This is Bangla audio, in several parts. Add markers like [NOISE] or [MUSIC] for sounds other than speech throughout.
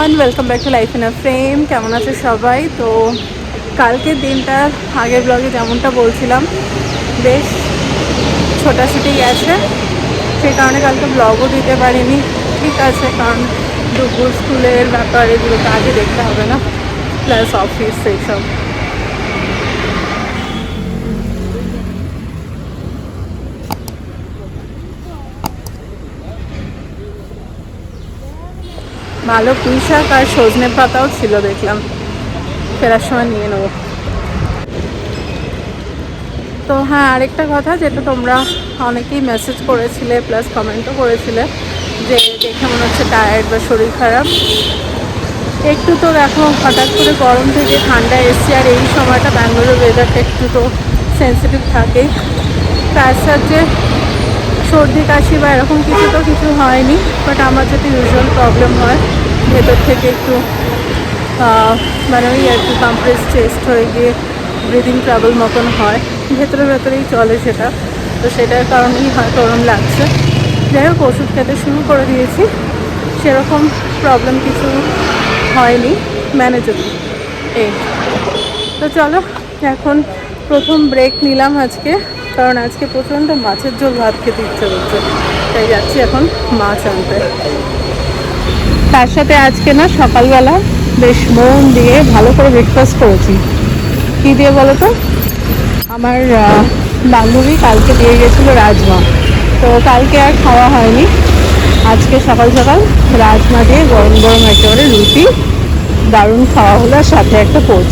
Everyone welcome back to life in a frame কেমন আছে সবাই? তো কালকের দিনটা, আগের ব্লগে যেমনটা বলছিলাম, বেশ ছোটাছুটি গেছে। সেই কারণে কালকে ব্লগও দিতে পারিনি। ঠিক আছে, কারণ দুপুর স্কুলের ব্যাপারে, এগুলো আগে দেখতে হবে না। প্লাস অফিস এইসব। ভালো পুঁই শাক আর সজনে পাতাও ছিল, দেখলাম। ফেরার সময় নিয়ে নেব। তো হ্যাঁ আরেকটা কথা যেটা তোমরা অনেকেই মেসেজ করেছিলে প্লাস কমেন্টও করেছিলে, যে দেখে মনে হচ্ছে টায়ার্ড বা শরীর খারাপ। একটু তো দেখো, হঠাৎ করে গরম থেকে ঠান্ডা এসছে, আর এই সময়টা ব্যাঙ্গালোর ওয়েদারটা একটু তো সেন্সিটিভ থাকেই তার সাথে সর্দি, কাশি বা এরকম কিছু তো কিছু হয়নি বাট আমার যদি ইউজুয়াল প্রবলেম হয়, ভেতর থেকে একটু মানে ওই আর কি কম্প্রেস চেস্ট হয়ে গিয়ে ব্রিদিং ট্রাবল মতন হয়, ভেতরে ভেতরেই চলে সেটা, তো সেটার কারণেই হয়তো ওরম লাগছে। যাই হোক, ওষুধ খেতে শুরু করে দিয়েছি, সেরকম প্রবলেম কিছু হয়নি ম্যানেজেবল এই। তো চলো, এখন প্রথম ব্রেক নিলাম আজকে। কারণ আজকে প্রচণ্ড মাছের ঝোল, ভাত খেতে ইচ্ছে করছে। তাই যাচ্ছি এখন মাছ আনতে। তার সাথে আজকে না সকালবেলা বেশ মন দিয়ে ভালো করে ব্রেকফাস্ট করেছি। কী দিয়ে বলো তো? আমার বান্ধবী কালকে দিয়ে গেছিল রাজমা। তো কালকে আর খাওয়া হয়নি। আজকে সকাল সকাল রাজমা দিয়ে গরম গরম একেবারে রুটি, দারুণ খাওয়া হলো সাথে একটা পোচ।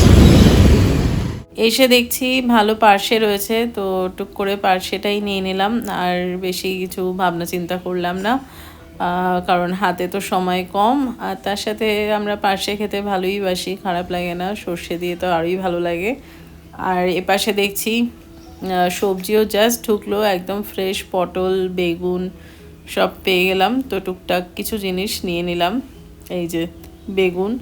এসে দেখছি ভালো পার্সে রয়েছে, তো টুক করে পার্সেটাই নিয়ে নিলাম। আর বেশি কিছু ভাবনা চিন্তা করলাম না কারণ হাতে তো সময় কম। আর তার সাথে আমরা পার্সে খেতে ভালোই বাসি, খারাপ লাগে না, সর্ষে দিয়ে তো আরোই ভালো লাগে। আর এপাশে দেখছি সবজিও জাস্ট ঢুকলো, একদম ফ্রেশ পটল, বেগুন সব পেয়ে গেলাম। তো টুকটাক কিছু জিনিস নিয়ে নিলাম, এই যে বেগুন।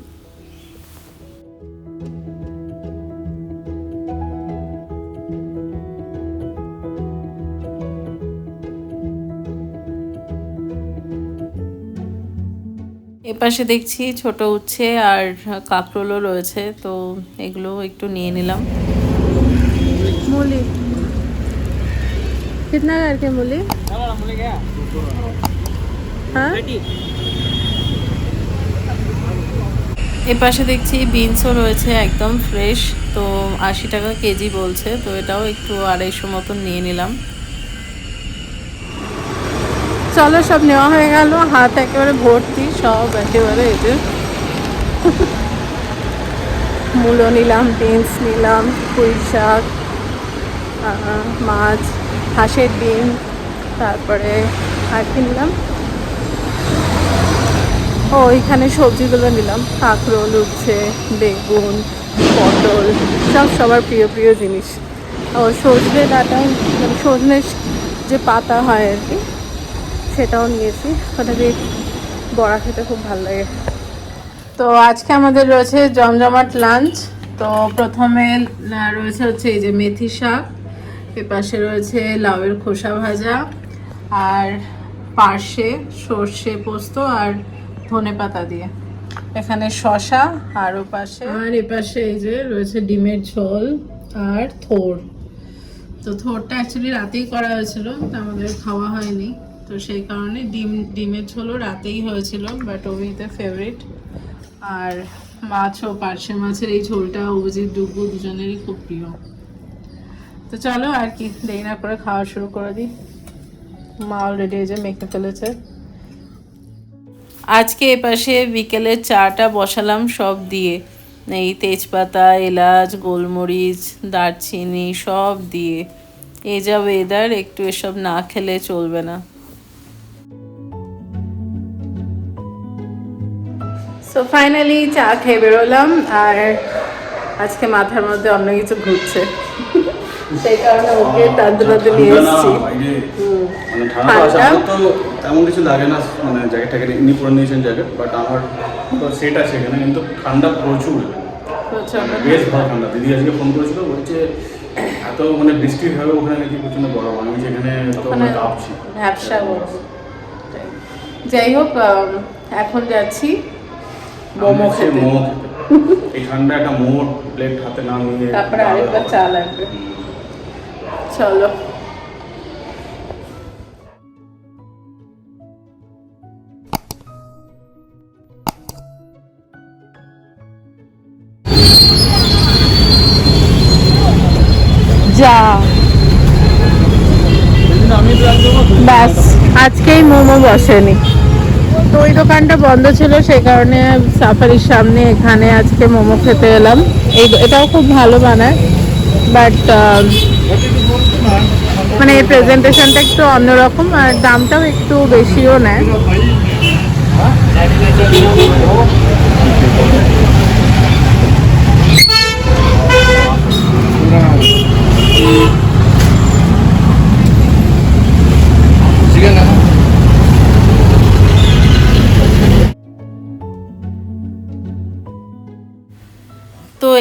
এপাশে দেখছি ছোট উচ্ছে আর কাঁকরোলও রয়েছে তো এগুলো একটু নিয়ে নিলাম मूली कितना करके मूली हाँ এপাশে দেখছি বিনসও রয়েছে একদম ফ্রেশ তো আশি টাকা কেজি বলছে তো এটাও একটু আড়াইশো মতন নিয়ে নিলাম চলো, সব নেওয়া হয়ে গেল। হাত একেবারে ভর্তি, সব একেবারে যে। মূলো নিলাম, বিনস নিলাম, পুঁই শাক মাছ, হাঁসের ডিম, তারপরে আর কি নিলাম? ও, এখানে সবজিগুলো নিলাম। কাঁকরোল উচ্ছে, বেগুন, পটল, সব সবার প্রিয় প্রিয় জিনিস। ও, সজনে ডাটা মানে সজনে যে পাতা হয় আর কি সেটাও নিয়েছি। ওটা দিয়ে বড়া খেতে খুব ভালো লাগে। তো আজকে আমাদের রয়েছে জমজমাট লাঞ্চ তো প্রথমে রয়েছে হচ্ছে এই যে মেথি শাক এর পাশে রয়েছে লাউয়ের খোসা ভাজা আর পার্শে সর্ষে পোস্ত আর ধনে পাতা দিয়ে। এখানে শশা আর ও পাশে আর এ পাশে এই যে রয়েছে ডিমের ঝোল আর থোর। তো থোরটা অ্যাকচুয়ালি রাতেই করা হয়েছিল তো আমাদের খাওয়া হয়নি। তো সেই কারণে ডিম, ডিমের ঝোলও রাতেই হয়েছিল বাট অভিতে ফেভারিট আর মাছ ও পার্শে মাছের এই ঝোলটা অভিজিৎ ডুবু দুজনেরই খুব প্রিয়। তো চলো আর কি, দেরি না করে খাওয়া শুরু করে দিই। মা অলরেডি এই যে মেখে ফেলেছে। আজকে এপাশে বিকেলে চাটা বসালাম সব দিয়ে। এই তেজপাতা, এলাচ, গোলমরিচ, দারচিনি সব দিয়ে। এই যা ওয়েদার একটু এসব না খেলে চলবে না। সো ফাইনালি চা খেয়ে বেরোলাম আর আজকে মাথার মধ্যে অন্য কিছু ঘুরছে। [LAUGHS] সেই কারণে ওকে টানতে নিয়ে এসেছি। মানে তেমন কিছু লাগে না মানে জ্যাকেট ট্যাকেট ইনি পরে নিয়েছেন জ্যাকেট বাট আমার তো সেট আছে এখানে কিন্তু ঠান্ডা প্রচুর। বেশ ভালো ঠান্ডা। দিদি আজকে ফোন করেছিল বলছে এত মানে বৃষ্টির হবে ওখানে নাকি প্রচণ্ড গরম আমি যেখানে তো কাঁপছি ব্যবসা যাই হোক এখন যাচ্ছি। মোমো খেতে। এই ঠান্ডা একটা মোমো প্লেট হাতে না নিয়ে তারপরে আরেকবার চা লাগবে। চলো। যা। ব্যাস আজকেই মোমো বসেনি। ওই দোকানটা বন্ধ ছিল, সেই কারণে সাফারির সামনে এখানে আজকে মোমো খেতে এলাম। এই এটাও খুব ভালো বানায় বাট মানে এই প্রেজেন্টেশনটা একটু অন্যরকম, আর দামটাও একটু বেশিও নেয়।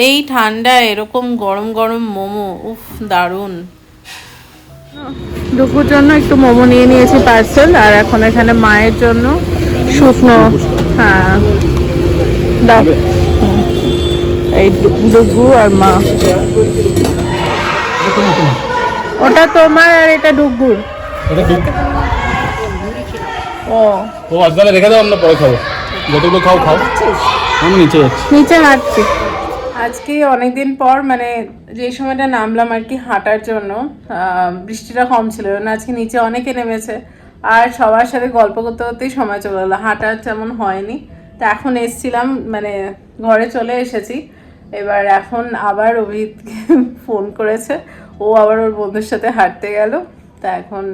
এই ঠান্ডা এরকম গরম গরম মোমো উফ দারুণ। দুপুর জন্য একটু মোমো নিয়ে নিয়েছি পার্সেল আর এখন এখানে মায়ের জন্য শুকনো হ্যাঁ। এই ডুগু আর মা। ওটা তোমার আর এটা ডুগুর ও। ও আজকাল রেখে দাও আমরা পরে খাব। যতগুলো খাও খাও। আমি নিচে যাচ্ছি। নিচে হাঁটছি। আজকে অনেকদিন পর মানে যে সময়টা নামলাম আর কি হাঁটার জন্য বৃষ্টিটা কম ছিল না, আজকে নিচে অনেকে নেমেছে। আর সবার সাথে গল্প করতে করতেই সময় চলে গেলো, হাঁটা তেমন হয়নি। তো এখন এসছিলাম মানে ঘরে চলে এসেছি। এবার এখন আবার অভিত ফোন করেছে, ও আবার ওর বন্ধুর সাথে হাঁটতে গেল। তা এখন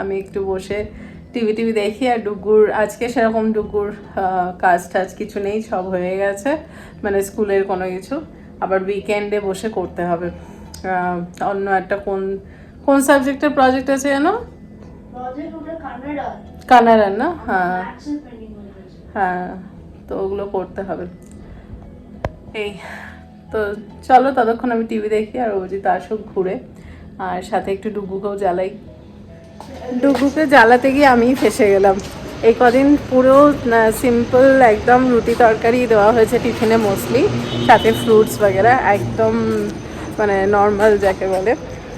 আমি একটু বসে টিভি টিভি দেখি আর ডুগুর আজকে সেরকম ডুগুর কাজ টাজ কিছু নেই সব হয়ে গেছে। মানে স্কুলের কোনো কিছু। আবার উইকেন্ডে বসে করতে হবে। অন্য একটা কোন কোন সাবজেক্টের প্রজেক্ট আছে project কানাডার না? হ্যাঁ। হয়ে হ্যাঁ তো ওগুলো করতে হবে। এই তো চলো ততক্ষণ আমি টিভি দেখি আর অভিজিৎ আসুক ঘুরে। আর সাথে একটু ডুগুকেও জ্বালাই। ডুগুকে জ্বালাতে গিয়ে আমি ফেসে গেলাম। এই কদিন পুরো সিম্পল একদম রুটি তরকারি দেওয়া হয়েছে টিফিনে মোস্টলি সাথে ফ্রুটস বগেরা, একদম মানে নর্মাল যাকে বলে।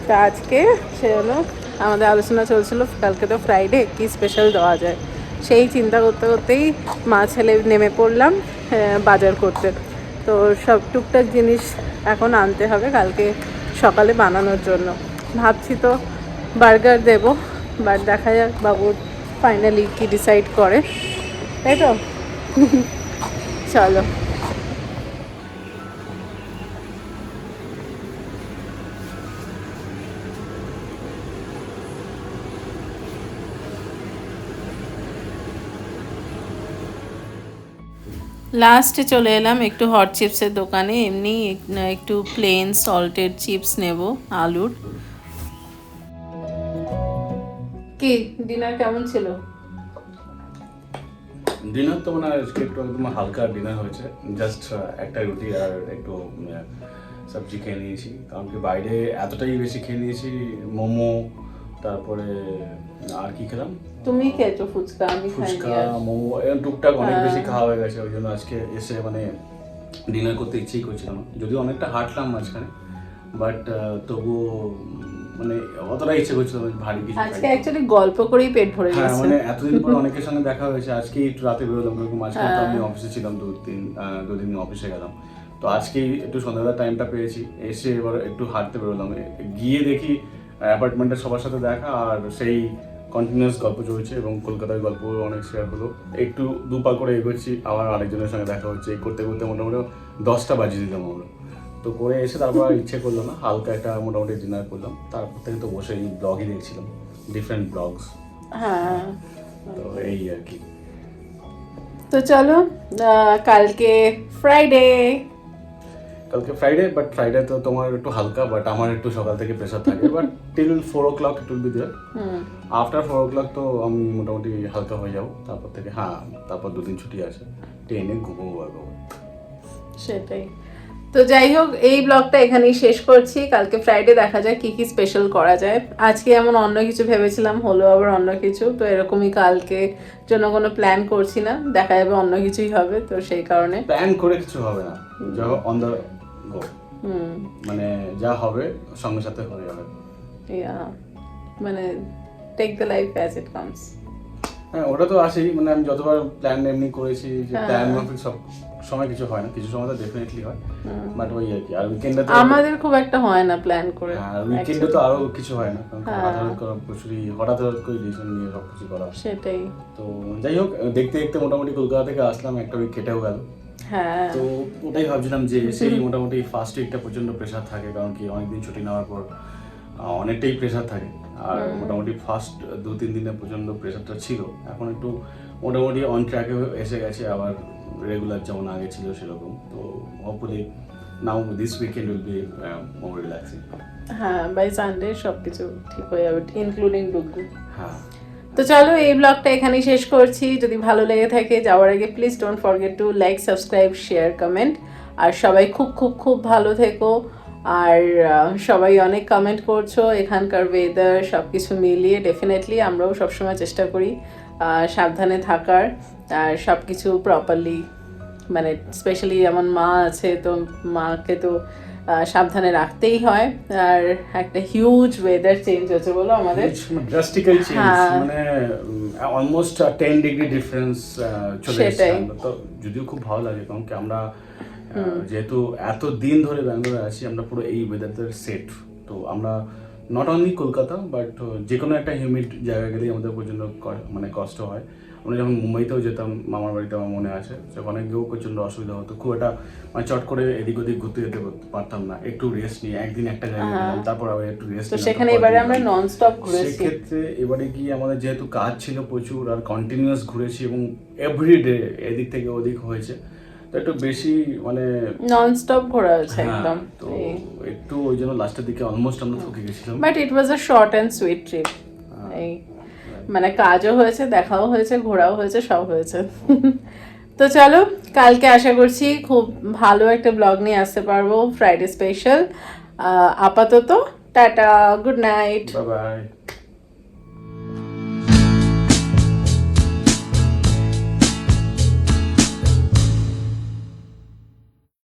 তা আজকে সে হলো, আমাদের আলোচনা চলছিল, কালকে তো ফ্রাইডে কি স্পেশাল দেওয়া যায়। সেই চিন্তা করতে করতেই মা ছেলে নেমে পড়লাম বাজার করতে। তো সব টুকটাক জিনিস এখন আনতে হবে কালকে সকালে বানানোর জন্য। ভাবছি তো বার্গার দেবো বাট দেখা যাক বাবুর ফাইনালি কি ডিসাইড করে। তাই তো? চলো। লাস্টে চলে এলাম একটু হট চিপসের দোকানে, এমনি একটু প্লেন সল্টেড চিপস নেব, আলুর। কি ডিনার কেমন ছিল? ডিনার তো মানে আজকে একটু একদম হালকা ডিনার হয়েছে। জাস্ট একটা রুটি আর একটু সবজি খেয়ে নিয়েছি। কারণ কি বাইরে এতটাই বেশি খেয়ে নিয়েছি মোমো তারপরে আর কি খেলাম? তুমি খেয়েছো ফুচকা আমি ফুচকা মোমো এরকম টুকটাক অনেক হ্যাঁ। বেশি খাওয়া হয়ে গেছে ওই জন্য আজকে এসে মানে ডিনার করতে ইচ্ছেই করছিলাম যদিও অনেকটা হাঁটলাম মাঝখানে বাট তবুও মানে অতটা ইচ্ছে করছিল ভারী কিছু আজকে অ্যাকচুয়ালি গল্প করেই পেট ভরে হ্যাঁ মানে এতদিন পর অনেকের সঙ্গে দেখা হয়েছে আজকে একটু রাতে বেরোলাম কারণ মাঝখানে তো হ্যাঁ। আমি অফিসে ছিলাম দু তিন আহ, দুদিন অফিসে গেলাম। তো আজকেই একটু সন্ধ্যাবেলা টাইমটা পেয়েছি এসে এবার একটু হাঁটতে বেরোলাম। গিয়ে দেখি অ্যাপার্টমেন্টের সবার সাথে দেখা আর সেই কন্টিনিউয়াস গল্প চলছে এবং কলকাতার গল্প অনেক শেয়ার হলো। একটু দু পা করে এগোচ্ছি আবার আরেকজনের সঙ্গে দেখা হচ্ছে। করতে করতে মোটামুটি দশটা বাজিয়ে দিলাম আমরা। তো করে এসে তারপর আর ইচ্ছে করল না হালকা একটা মোটামুটি ডিনার করলাম। তারপর থেকে তো বসে এই ব্লগই দেখছিলাম ডিফারেন্ট ব্লগস হ্যাঁ। তো এই আর কি। তো চলো কালকে ফ্রাইডে কালকে ফ্রাইডে বাট ফ্রাইডে তো তোমার একটু হালকা বাট আমার একটু সকাল থেকে প্রেশার থাকে। But till four o'clock it will be there after four o'clock তো আমি মোটামুটি হালকা হয়ে যাব। তারপর থেকে হ্যাঁ তারপর দুদিন ছুটি আছে। ট্রেনে ঘুমো ঘুমাবো সেটাই। তো যাই হোক এই ব্লগটা এখানেই শেষ করছি। কালকে ফ্রাইডে দেখা যায় কি কি স্পেশাল করা যায়। আজকে এমন অন্য কিছু ভেবেছিলাম হলো আবার অন্য কিছু। তো এরকমই কালকে জন্য কোনো প্ল্যান করছি না। দেখা যাবে অন্য কিছুই হবে তো সেই কারণে। প্ল্যান করে কিছু হবে না। অন দ্য গো মানে যা হবে সঙ্গে সাথে হয়ে যাবে। ইয়া মানে take the life as it comes হ্যাঁ ওটা তো আসেই। মানে আমি যতবার প্ল্যান এমনি করেছি যে। প্ল্যান মাফিক সব সময় কিছু হয় না কিছু সময় তো ডেফিনেটলি হয় বাট ওই আর কি আর উইকেন্ডে তো আমাদের খুব একটা হয় না প্ল্যান করে হ্যাঁ উইকেন্ডে তো আরও কিছু হয় না কারণ হ্যাঁ। হঠাৎ হঠাৎ করে প্রচুরই হঠাৎ হঠাৎ করে ডিসিশন নিয়ে সব কিছু করা সেটাই। তো যাই হোক দেখতে দেখতে মোটামুটি কলকাতা থেকে আসলাম একটা উইক কেটেও গেল। হ্যাঁ। তো ওটাই ভাবছিলাম যে [LAUGHS] সেই মোটামুটি ফার্স্ট উইকটা প্রচণ্ড প্রেশার থাকে কারণ কি অনেকদিন ছুটি নেওয়ার পর অনেকটাই প্রেশার থাকে। আর মোটামুটি ফার্স্ট দু তিন দিনে প্রচণ্ড প্রেশারটা ছিল। এখন একটু মোটামুটি অন ট্র্যাকে এসে গেছে আবার রেগুলার যেমন আগে ছিল সেরকম। তো hopefully now this weekend will be more relaxing হ্যাঁ বাই সানডে সব কিছু ঠিক হয়ে যাবে ইনক্লুডিং ডুগু হ্যাঁ। তো চলো এই ব্লগটা এখানেই শেষ করছি। যদি ভালো লেগে থাকে যাওয়ার আগে please don't forget to like subscribe share comment আর সবাই খুব খুব খুব ভালো থেকো। আর সবাই অনেক কমেন্ট করছ। এখানকার ওয়েদার সব কিছু মিলিয়ে ডেফিনেটলি আমরাও সবসময় চেষ্টা করি। সাবধানে থাকার আর সব কিছু প্রপারলি মানে স্পেশালি যেমন মা আছে তো মাকে তো সাবধানে রাখতেই হয়। আর একটা হিউজ ওয়েদার চেঞ্জ হচ্ছে বলো আমাদের। Drastical change. মানে অলমোস্ট টেন ডিগ্রি ডিফারেন্স চলে এসেছে তো যদিও খুব ভালো লাগে কারণ কি আমরা যেহেতু এত দিন ধরে ব্যাঙ্গালোরে আছি আমরা পুরো এই ওয়েদারদের সেট তো আমরা নট অনলি কলকাতা বাট যে কোনো একটা হিউমিড জায়গা গেলেই আমাদের প্রচণ্ড মানে কষ্ট হয়। আমরা যখন মুম্বাইতেও যেতাম মামার বাড়িতে আমার মনে আছে সেখানে গিয়েও প্রচণ্ড অসুবিধা হতো। খুব একটা মানে চট করে এদিক ওদিক ঘুরতে যেতে পারতাম না। একটু রেস্ট নিয়ে একদিন একটা জায়গায় গেলাম তারপর আবার একটু রেস্ট তো সেখানে এবারে আমরা নন স্টপ ঘুরেছি। সেক্ষেত্রে এবারে গিয়ে আমাদের যেহেতু কাজ ছিল প্রচুর আর কন্টিনিউয়াস ঘুরেছি এবং এভরিডে এদিক থেকে ওদিক হয়েছে। একটু বেশি মানে নন স্টপ ঘোরা হয়েছে হ্যাঁ, একদম তো একটু ওই জন্য লাস্টের দিকে অলমোস্ট আমরা থকে গেছিলাম। But it was a short and sweet trip এই। মানে কাজও হয়েছে দেখাও হয়েছে ঘোরাও হয়েছে সব হয়েছে। [LAUGHS] তো চলো কালকে আশা করছি খুব ভালো একটা ব্লগ নিয়ে আসতে পারব ফ্রাইডে স্পেশাল আপাতত tata good night bye bye